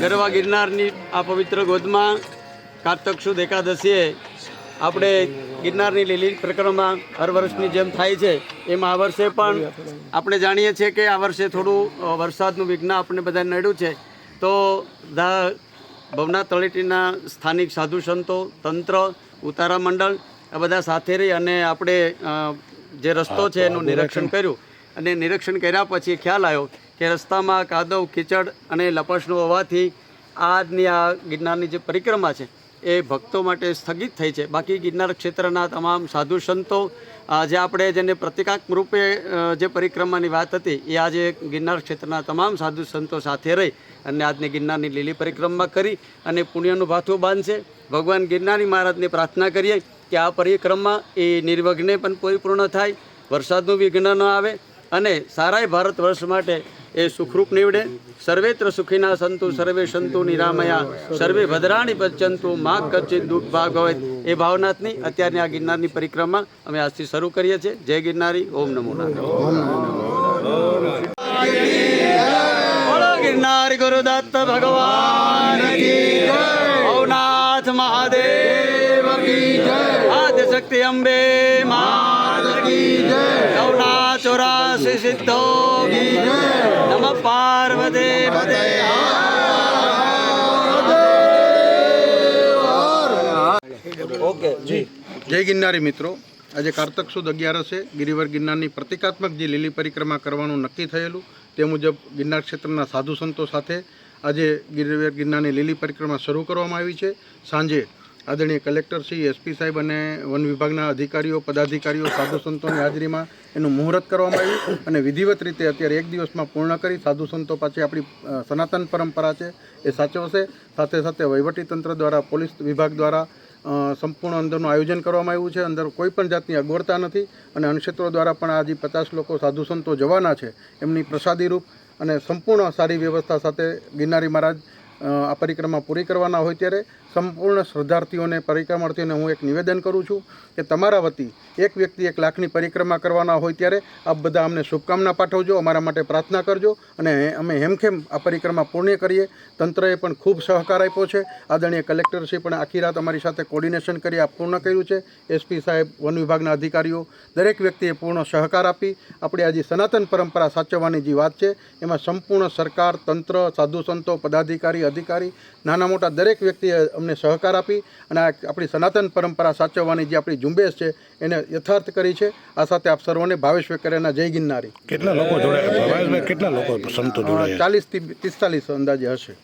ગરવા ગિરનારની આ પવિત્ર ગોદમાં કારતક સુદ એકાદશીએ આપણે ગિરનારની લીલી પરિક્રમા હર વર્ષની જેમ થાય છે, એમાં આ વર્ષે પણ આપણે જાણીએ છીએ કે આ વર્ષે થોડું વરસાદનું વિઘ્ન આપણે બધાને નડ્યું છે. તો ધા, ભવનાથ તળેટીના સ્થાનિક સાધુ સંતો, તંત્ર, ઉતારા મંડળ, આ બધા સાથે રહી અને આપણે જે રસ્તો છે એનું નિરીક્ષણ કર્યું. અને નિરીક્ષણ કર્યા પછી ખ્યાલ આવ્યો કે રસ્તામાં કાદવ, કીચડ અને લપસણું હોવાથી આજની આ ગિરનારની જે પરિક્રમા છે એ ભક્તો માટે સ્થગિત થઈ છે. બાકી ગિરનાર ક્ષેત્રના તમામ સાધુ સંતો જે આપણે જેને પ્રતિકાત્મક રૂપે જે પરિક્રમાની વાત હતી, એ આજે ગિરનાર ક્ષેત્રના તમામ સાધુ સંતો સાથે રહી અને આજની ગિરનારની લીલી પરિક્રમા કરી અને પુણ્યનું ભાથું બાંધશે. ભગવાન ગિરનારી મહારાજને પ્રાર્થના કરીએ કે આ પરિક્રમા એ નિર્વઘ્ને પણ પરિપૂર્ણ થાય. વરસાદનું વિઘ્ન ન આવે. અને સારાય ભારત વર્ષ માટે એ સુખરૂપ નીવડે. સર્વેત્ર સુખીના સંતુ, સર્વે સંતુ નિરામયા સર્વે ભદ્રાણી પચંતુ માં કચિત દુઃખ ભાગ હોય એ ભાવનાથની અત્યારની આ ગિરનારની પરિક્રમા અમે આજથી શરૂ કરીએ છીએ. જય ગિરનારી, ઓમ નમો બોલો ગુરુદત્ત ભગવાન ભવનાથ મહાદેવ આદ્ય શક્તિ અંબે મા નવનાથ ચોરાસી સિદ્ધો કી નમ પાર્વતે પદે ઓકે જી જય ગિરનારી મિત્રો આજે કારતક સુદ અગિયારસે ગિરિવર ગિરનારની પ્રતિકાત્મક જે લીલી પરિક્રમા કરવાનું નક્કી થયેલું તે મુજબ ગિરનાર ક્ષેત્રના સાધુ સંતો સાથે આજે ગિરિવર ગિરનારની લીલી પરિક્રમા શરૂ કરવામાં આવી છે. સાંજે આદરણીય કલેક્ટર શ્રી એસપી સાહેબ અને વન વિભાગના અધિકારીઓ, પદાધિકારીઓ, સાધુ સંતોની હાજરીમાં એનું મુહૂર્ત કરવામાં આવ્યું અને વિધિવત રીતે અત્યારે એક દિવસમાં પૂર્ણ કરી સાધુ સંતો પાસે આપણી સનાતન પરંપરા છે એ સાચવશે. સાથે સાથે વહીવટીતંત્ર દ્વારા, પોલીસ વિભાગ દ્વારા સંપૂર્ણ અંદરનું આયોજન કરવામાં આવ્યું છે. અંદર કોઈ પણ જાતની અગવડતા નથી અને અન્નક્ષેત્રો દ્વારા પણ આજે પચાસ લોકો સાધુ સંતો જવાના છે. એમની પ્રસાદી રૂપ અને સંપૂર્ણ સારી વ્યવસ્થા સાથે ગિરનારી મહારાજ આ પરિક્રમા પૂરી કરવાના હોય ત્યારે સંપૂર્ણ શ્રદ્ધાર્થીઓને, પરિક્રમાર્થીઓને હું એક નિવેદન કરું છું કે તમારા વતી એક વ્યક્તિ એક લાખની પરિક્રમા કરવાના હોય ત્યારે આપ બધા અમને શુભકામના પાઠવજો, અમારા માટે પ્રાર્થના કરજો અને અમે હેમખેમ આ પરિક્રમા પૂર્ણ કરીએ. તંત્રએ પણ ખૂબ સહકાર આપ્યો છે. આદરણીય કલેક્ટરશ્રી પણ આખી રાત અમારી સાથે કોર્ડિનેશન કરી આ પૂર્ણ કર્યું છે. એસપી સાહેબ, વન વિભાગના અધિકારીઓ, દરેક વ્યક્તિએ પૂર્ણ સહકાર આપી. આપણી આજે સનાતન પરંપરા સાચવવાની જે વાત છે, એમાં સંપૂર્ણ સરકાર, તંત્ર, સાધુ સંતો, પદાધિકારી અધિકારી નાના મોટા દરેક વ્યક્તિએ અમને સહકાર આપી અને આ આપણી સનાતન પરંપરા સાચવવાની જે આપણી ઝુંબેશ છે એને યથાર્થ કરી છે. આ સાથે આપ સર્વને ભાવેશ વેકરેના જય ગિરનારી. કેટલા લોકો જોડાયા? કેટલા લોકો સંતો જોડાયા? ચાલીસથી પિસ્તાલીસ અંદાજે હશે.